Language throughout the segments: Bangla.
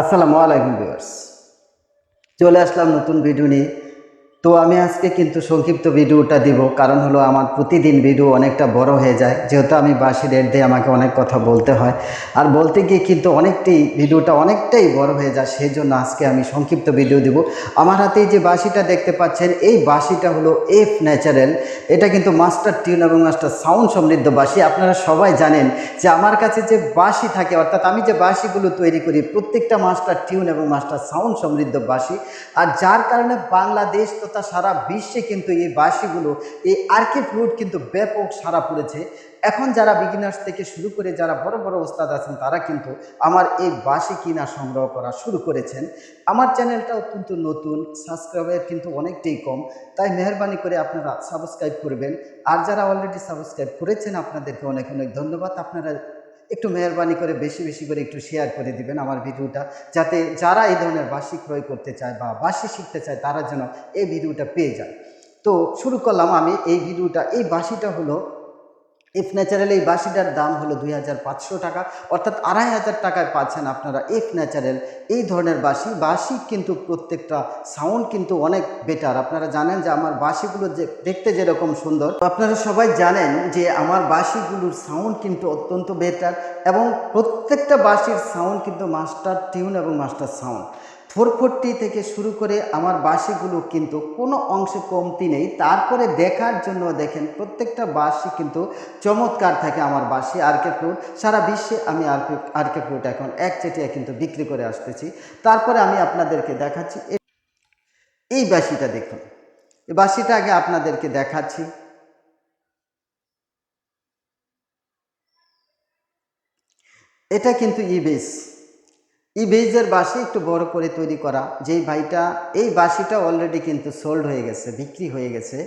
আসসালামু আলাইকুম ভিউয়ার্স। চলে আসলাম নতুন ভিডিও নিয়ে। তো আমি আজকে কিন্তু সংক্ষিপ্ত ভিডিওটা দিব। কারণ হলো আমার প্রতিদিন ভিডিও অনেকটা বড় হয়ে যায়। যেহেতু আমি বাসি রেট দিয়ে আমাকে অনেক কথা বলতে হয়। আর বলতে গিয়ে কিন্তু অনেকটাই ভিডিওটা অনেকটাই বড় হয়ে যায় সেই জন্য আজকে আমি সংক্ষিপ্ত ভিডিও দিব। আমার হাতে যে বাসিটা দেখতে পাচ্ছেন, এই বাসিটা হলো এফ ন্যাচারাল এটা কিন্তু মাস্টার টিউন এবং মাস্টার সাউন্ড সমৃদ্ধ বাসি। আপনারা সবাই জানেন যে আমার কাছে যে বাসি থাকে, অর্থাৎ আমি যে বাসিগুলো তৈরি করি, প্রত্যেকটা মাস্টার টিউন এবং মাস্টার সাউন্ড সমৃদ্ধ বাসি। আর যার কারণে বাংলাদেশ তথা সারা বিশ্বে কিন্তু এই বাসিগুলো, এই আর্কি ফ্লুট কিন্তু ব্যাপক সারা পড়েছে। এখন যারা বিগিনার্স থেকে শুরু করে যারা বড় বড় ওস্তাদ আছেন, তারা কিন্তু আমার এই বাসি কিনা সংগ্রহ করা শুরু করেছেন। আমার চ্যানেলটা অত্যন্ত নতুন সাবস্ক্রাইবার কিন্তু অনেকটাই কম, তাই মেহরবানি করে আপনারা সাবস্ক্রাইব করবেন। আর যারা অলরেডি সাবস্ক্রাইব করেছেন, আপনাদেরকে অনেক অনেক ধন্যবাদ। আপনারা একটু মেহরবানি করে বেশি বেশি করে একটু শেয়ার করে দিবেন আমার ভিডিওটা, যাতে যারা এই ধরনের বাসি ক্রয় করতে চায় বা বাসি শিখতে চায়, তারা যেন এই ভিডিওটা পেয়ে যায়। তো শুরু করলাম আমি এই ভিডিওটা, এই বাসিটা হলো এফ ন্যাচারাল এই বাসিটার দাম হলো দুই হাজার পাঁচশো টাকা, অর্থাৎ আড়াই হাজার টাকায় পাচ্ছেন আপনারা এফ ন্যাচারাল এই ধরনের বাসি বাসি কিন্তু প্রত্যেকটা সাউন্ড কিন্তু অনেক বেটার আপনারা জানেন যে আমার বাসিগুলো যে দেখতে যেরকম সুন্দর, আপনারা সবাই জানেন যে আমার বাসিগুলোর সাউন্ড কিন্তু অত্যন্ত বেটার এবং প্রত্যেকটা বাসির সাউন্ড কিন্তু মাস্টার টিউন এবং মাস্টার সাউন্ড ফোর ফোরটি থেকে শুরু করে আমার বাসিগুলো কিন্তু কোনো অংশে কমতি নেই। তারপরে দেখার জন্য দেখেন প্রত্যেকটা বাসি কিন্তু চমৎকার থাকে আমার বাসি আরকে ফ্রুট সারা বিশ্বে আমি আরকে আরকে ফ্রুট এখন এক চেটিয়া কিন্তু বিক্রি করে আসতেছি। তারপরে আমি আপনাদেরকে দেখাচ্ছি এই বাসিটা দেখুন। এই বাসিটা আগে আপনাদেরকে দেখাচ্ছি। এটা কিন্তু ইবেস। এই বেজের বাসি একটু বড় করে তৈরি করা, যেই ভাইটা, এই বাসিটা অলরেডি কিন্তু সোল্ড হয়ে গেছে, বিক্রি হয়ে গেছে।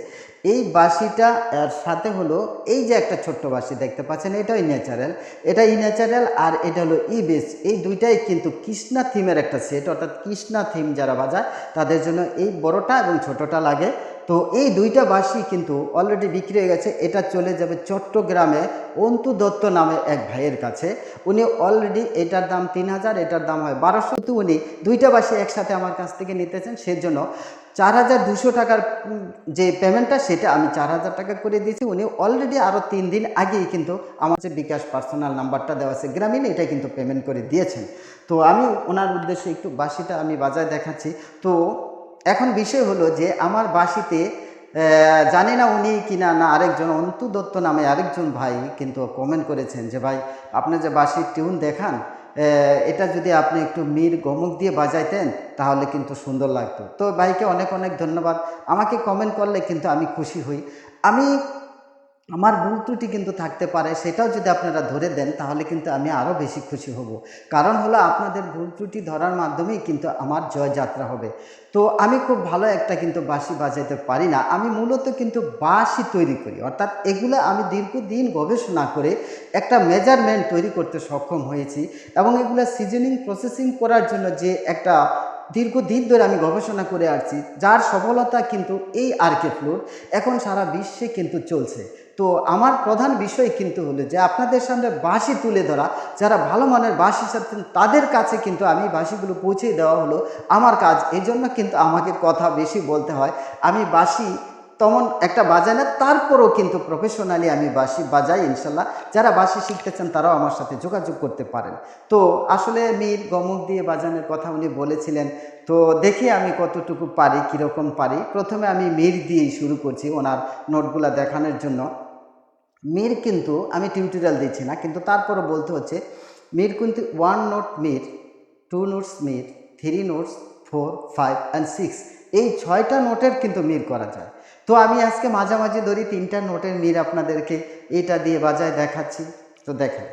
এই বাসিটা, এর সাথে হলো এই যে একটা ছোট্ট বাসি দেখতে পাচ্ছেন এটাই ন্যাচারাল। এটা ই ন্যাচারাল আর এটা হলো ই বেস এই দুইটাই কিন্তু কৃষ্ণা থিমের একটা সেট অর্থাৎ কৃষ্ণা থিম যারা বাজায়, তাদের জন্য এই বড়টা এবং ছোটটা লাগে। তো এই দুইটা বাসি কিন্তু অলরেডি বিক্রি হয়ে গেছে। এটা চলে যাবে চট্টগ্রামে অন্তু দত্ত নামে এক ভাইয়ের কাছে। উনি অলরেডি এটার দাম তিন হাজার, এটার দাম হয় বারোশো। তো উনি দুইটা বাসি একসাথে আমার কাছ থেকে নিতেছেন, সেজন্য চার হাজার দুশো টাকার যে পেমেন্টটা সেটা আমি চার হাজার টাকা করে দিয়েছি। উনি অলরেডি আরও তিন দিন আগেই কিন্তু আমার যে বিকাশ পার্সোনাল নাম্বারটা দেওয়া আছে গ্রামীণ এটা কিন্তু পেমেন্ট করে দিয়েছেন। তো আমি ওনার উদ্দেশ্যে একটু বাসিটা আমি বাজায় দেখাচ্ছি। তো এখন বিষয় হলো যে আমার বাসিতে জানি না উনি কিনা না আরেকজন, অন্তু দত্ত নামে আরেকজন ভাই কিন্তু কমেন্ট করেছেন যে, ভাই, আপনি যে বাসির টিউন দেখান এটা যদি আপনি একটু মির গমক দিয়ে বাজাইতেন, তাহলে কিন্তু সুন্দর লাগতো। তো ভাইকে অনেক অনেক ধন্যবাদ। আমাকে কমেন্ট করলে কিন্তু আমি খুশি হই। আমি আমার ভুল ত্রুটি কিন্তু থাকতে পারে, সেটাও যদি আপনারা ধরে দেন, তাহলে কিন্তু আমি আরও বেশি খুশি হব। কারণ হলো আপনাদের ভুল ত্রুটি ধরার মাধ্যমেই কিন্তু আমার জয়যাত্রা হবে। তো আমি খুব ভালো একটা কিন্তু বাঁশি বাজাইতে পারি না। আমি মূলত কিন্তু বাঁশি তৈরি করি। অর্থাৎ এগুলো আমি দীর্ঘদিন গবেষণা করে একটা মেজারমেন্ট তৈরি করতে সক্ষম হয়েছি এবং এগুলো সিজনিং প্রসেসিং করার জন্য যে একটা দীর্ঘদিন ধরে আমি গবেষণা করে আসছি, যার সফলতা কিন্তু এই আরকে ফ্লোর এখন সারা বিশ্বে কিন্তু চলছে। তো আমার প্রধান বিষয় কিন্তু হলো যে আপনাদের সামনে বাঁশি তুলে ধরা, যারা ভালো মানের বাঁশি চাচ্ছেন তাদের কাছে কিন্তু আমি বাঁশিগুলো পৌঁছে দেওয়া হলো আমার কাজ। এই জন্য কিন্তু আমাকে কথা বেশি বলতে হয়। আমি বাঁশি তেমন একটা বাজাই না, তারপরেও কিন্তু প্রফেশনালি আমি বাঁশি বাজাই ইনশাল্লাহ। যারা বাঁশি শিখতে চান তারাও আমার সাথে যোগাযোগ করতে পারেন। তো আসলে মির গমক দিয়ে বাজানোর কথা উনি বলেছিলেন, তো দেখি আমি কতটুকু পারি, কীরকম পারি। প্রথমে আমি মির দিয়েই শুরু করছি ওনার নোটগুলা দেখানোর জন্য। মির কিন্তু, আমি টিউটোরিয়াল দিচ্ছি না, কিন্তু তারপরে বলতে হচ্ছে, মির কিন্তু ওয়ান নোট মির two notes Mir three notes four five and six এই ছয়টা নোটের কিন্তু মির করা যায়। তো আমি আজকে মাঝামাঝি ধরি তিনটা নোটের মির আপনাদেরকে, এটা দিয়ে বাজায় দেখাচ্ছি। তো দেখেন।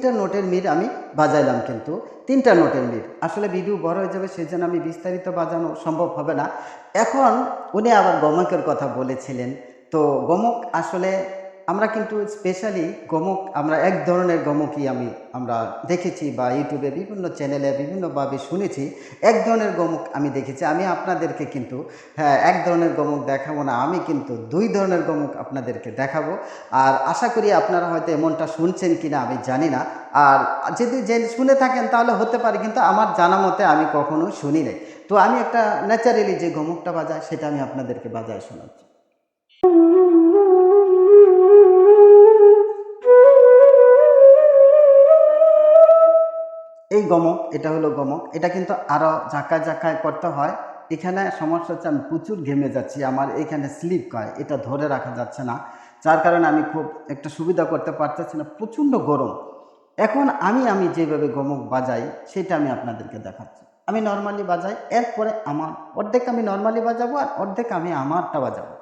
তিনটা নোটের মির আমি বাজাইলাম কিন্তু, তিনটা নোটের মির আসলে ভিডিও বড় হয়ে যাবে সেই জন্য আমি বিস্তারিত বাজানো সম্ভব হবে না। এখন উনি আবার গমকের কথা বলেছিলেন। তো গমক আসলে আমরা কিন্তু স্পেশালি গমক, আমরা এক ধরনের গমকই আমি, আমরা দেখেছি বা ইউটিউবে বিভিন্ন চ্যানেলে বিভিন্নভাবে শুনেছি, এক ধরনের গমক আমি দেখেছি। আমি আপনাদেরকে কিন্তু হ্যাঁ এক ধরনের গমক দেখাবো না, আমি কিন্তু দুই ধরনের গমক আপনাদেরকে দেখাবো। আর আশা করি আপনারা হয়তো এমনটা শুনছেন কি না আমি জানি না। আর যদি যে শুনে থাকেন তাহলে হতে পারে, কিন্তু আমার জানা মতে আমি কখনো শুনি নাই। তো আমি একটা ন্যাচারালি যে গমকটা বাজাই, সেটা আমি আপনাদেরকে বাজায় শোনাচ্ছি। এই গমক, এটা হলো গমক, এটা কিন্তু আরও ঝাঁকায় ঝাঁকায় করতে হয়। এখানে সমস্যা হচ্ছে আমি প্রচুর ঘেমে যাচ্ছি, আমার এখানে স্লিপ হয়, এটা ধরে রাখা যাচ্ছে না। যার কারণে আমি খুব একটা সুবিধা করতে পারতেছি না, প্রচণ্ড গরম। এখন আমি আমি যেভাবে গমক বাজাই, সেটা আমি আপনাদেরকে দেখাচ্ছি। আমি নর্মালি বাজাই, এরপরে আমার অর্ধেক আমি নর্মালি বাজাবো আর অর্ধেক আমি আমারটা বাজাবো।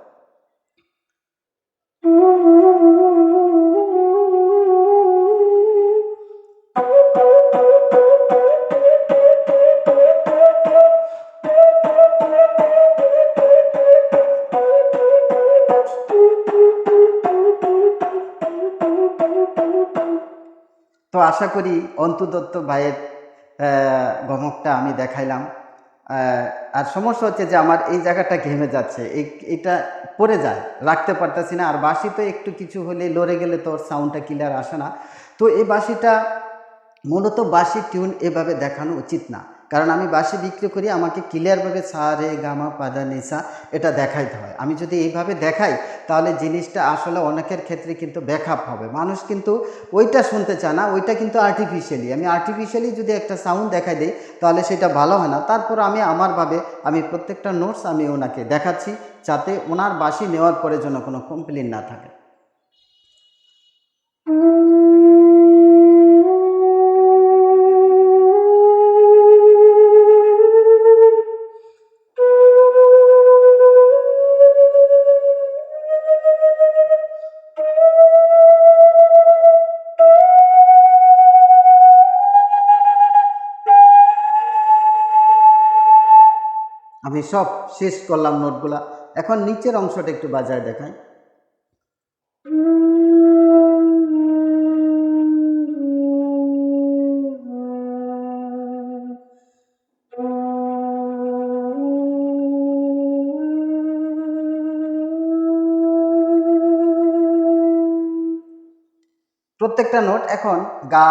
আশা করি অন্তুদত্ত ভাইয়ের গমকটা আমি দেখাইলাম। আর সমস্যা হচ্ছে যে আমার এই জায়গাটা ঘেমে যাচ্ছে। এটা পড়ে যায়, রাখতে পারতেছি না। আর বাসি তো একটু কিছু হলে লড়ে গেলে তো ওর সাউন্ডটা ক্লিয়ার আসে না। তো এই বাসিটা মূলত বাসি টিউন এভাবে দেখানো উচিত না। কারণ আমি বাসি বিক্রি করি, আমাকে ক্লিয়ারভাবে সা রে গামা, পাদা নিসা এটা দেখাইতে হয়। আমি যদি এইভাবে দেখাই, তাহলে জিনিসটা আসলে অনেকের ক্ষেত্রে কিন্তু ব্যাকআপ হবে। মানুষ কিন্তু ওইটা শুনতে চায় না, ওইটা কিন্তু আর্টিফিশিয়ালি আমি আর্টিফিশিয়ালি যদি একটা সাউন্ড দেখাই দিই, তাহলে সেটা ভালো হয় না। তারপর আমি আমারভাবে আমি প্রত্যেকটা নোটস আমি ওনাকে দেখাচ্ছি, যাতে ওনার বাসি নেওয়ার পরে যেন কোনো কমপ্লেন না থাকে। আমি সব শেষ করলাম নোটগুলা। এখন নিচের অংশটা একটু বাজায় দেখাই। প্রত্যেকটা নোট এখন গা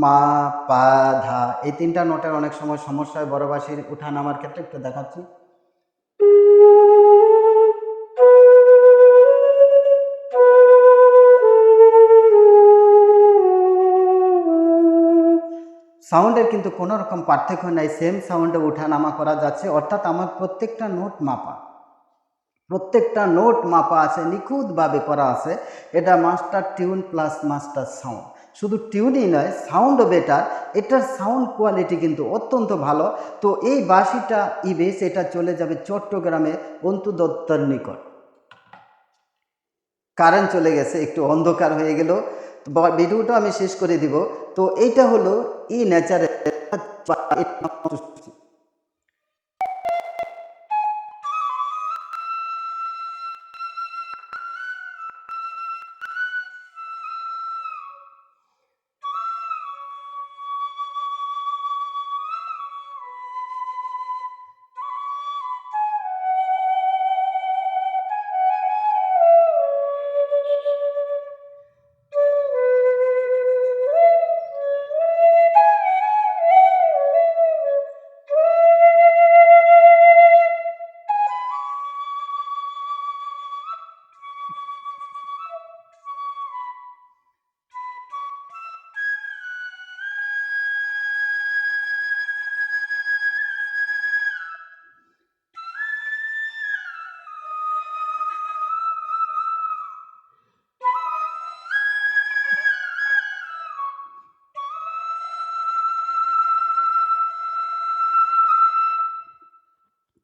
মা, পা, ধা, এই তিনটা নোটের অনেক সময় সমস্যা হয় বড় বাঁশির উঠা নামার ক্ষেত্রে একটু দেখাচ্ছি। সাউন্ডের কিন্তু কোনো রকম পার্থক্য নাই, সেম সাউন্ডে উঠা নামা করা যাচ্ছে, অর্থাৎ আমার প্রত্যেকটা নোট মাপা। প্রত্যেকটা নোট মাপা আছে, নিখুঁতভাবে করা আছে, এটা master tune plus master sound. শুধু টিউনই নয় সাউন্ডও বেটার এটার সাউন্ড কোয়ালিটি কিন্তু অত্যন্ত ভালো। তো এই বাঁশিটা ইবেস এটা চলে যাবে চট্টগ্রামে অন্তু দত্তর নিকট। কারেন্ট চলে গেছে, একটু অন্ধকার হয়ে গেল। ভিডিওটা আমি শেষ করে দিব। তো এইটা হলো ই নেচারের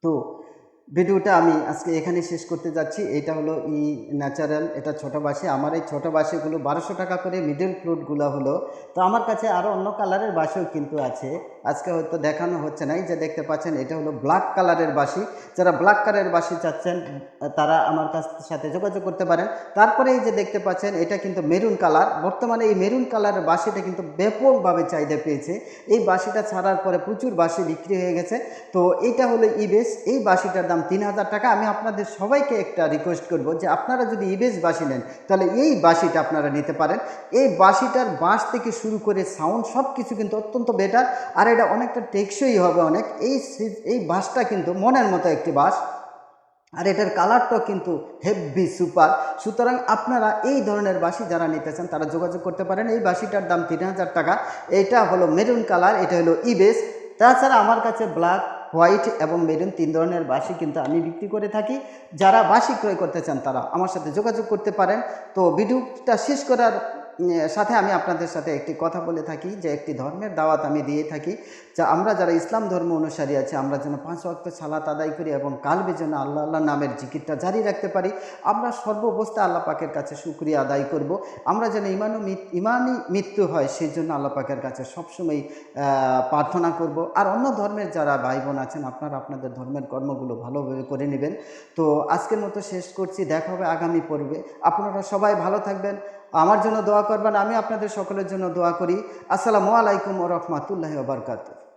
তো ভিডিওটা আমি আজকে এখানে শেষ করতে যাচ্ছি। এটা হলো ই ন্যাচারাল, এটা ছোট বাসি আমার এই ছোটো বাসিগুলো বারোশো টাকা করে মিডল ফ্লুটগুলো হলো। তো আমার কাছে আরও অন্য কালারের বাসিও কিন্তু আছে। আজকে হয়তো দেখানো হচ্ছে না এই যে দেখতে পাচ্ছেন এটা হলো ব্ল্যাক কালারের বাসি যারা ব্ল্যাক কালারের বাসি চাচ্ছেন, তারা আমার কাছ সাথে যোগাযোগ করতে পারেন। তারপরে এই যে দেখতে পাচ্ছেন, এটা কিন্তু মেরুন কালার বর্তমানে এই মেরুন কালারের বাসিটা কিন্তু ব্যাপকভাবে চাহিদা পেয়েছে। এই বাসিটা ছাড়ার পরে প্রচুর বাসি বিক্রি হয়ে গেছে। তো এটা হলো ইবেস। এই বাসিটার দাম তিন হাজার টাকা। আমি আপনাদের সবাইকে একটা রিকোয়েস্ট করব, যে আপনারা যদি ইবেস বাসি নেন, তাহলে এই বাসিটা আপনারা নিতে পারেন। এই বাসিটার বাঁশ থেকে শুরু করে সাউন্ড সব কিছু কিন্তু অত্যন্ত বেটার আর এটা অনেকটা টেকসই হবে অনেক। এই এই বাসটা কিন্তু মনের মতো একটি বাস। আর এটার কালারটাও কিন্তু হেভি সুপার। সুতরাং আপনারা এই ধরনের বাসি যারা নিতে চান তারা যোগাযোগ করতে পারেন। এই বাসিটার দাম তিন হাজার টাকা। এটা হলো মেরুন কালার এটা হলো ইবেস তাছাড়া আমার কাছে ব্ল্যাক হোয়াইট এবং মেরুন তিন ধরনের বাসি কিন্তু আমি বিক্রি করে থাকি। যারা বাসি ক্রয় করতে চান, তারা আমার সাথে যোগাযোগ করতে পারেন। তো ভিডিওটা শেষ করার সাথে আমি আপনাদের সাথে একটি কথা বলে থাকি, যে একটি ধর্মের দাওয়াত আমি দিয়ে থাকি, যা আমরা যারা ইসলাম ধর্ম অনুসারী আছি, আমরা যেন পাঁচ ওয়াক্ত সালাত আদায় করি এবং কালবে যেন আল্লাহ আল্লাহ নামের জিকিরটা জারি রাখতে পারি, আমরা সর্বাবস্থায় আল্লাহ পাকের কাছে শুক্রিয়া আদায় করব। আমরা যেন ইমানও ইমানই মৃত্যু হয় সেই জন্য আল্লাহ পাকের কাছে সবসময় প্রার্থনা করব। আর অন্য ধর্মের যারা ভাই বোন আছেন, আপনারা আপনাদের ধর্মের কর্মগুলো ভালোভাবে করে নেবেন। তো আজকের মতো শেষ করছি, দেখা হবে আগামী পর্বে। আপনারা সবাই ভালো থাকবেন। আমার জন্য দোয়া করবেন, আমি আপনাদের সকলের জন্য দোয়া করি। আসসালামু আলাইকুম ও রহমতুল্লাহ বারকাত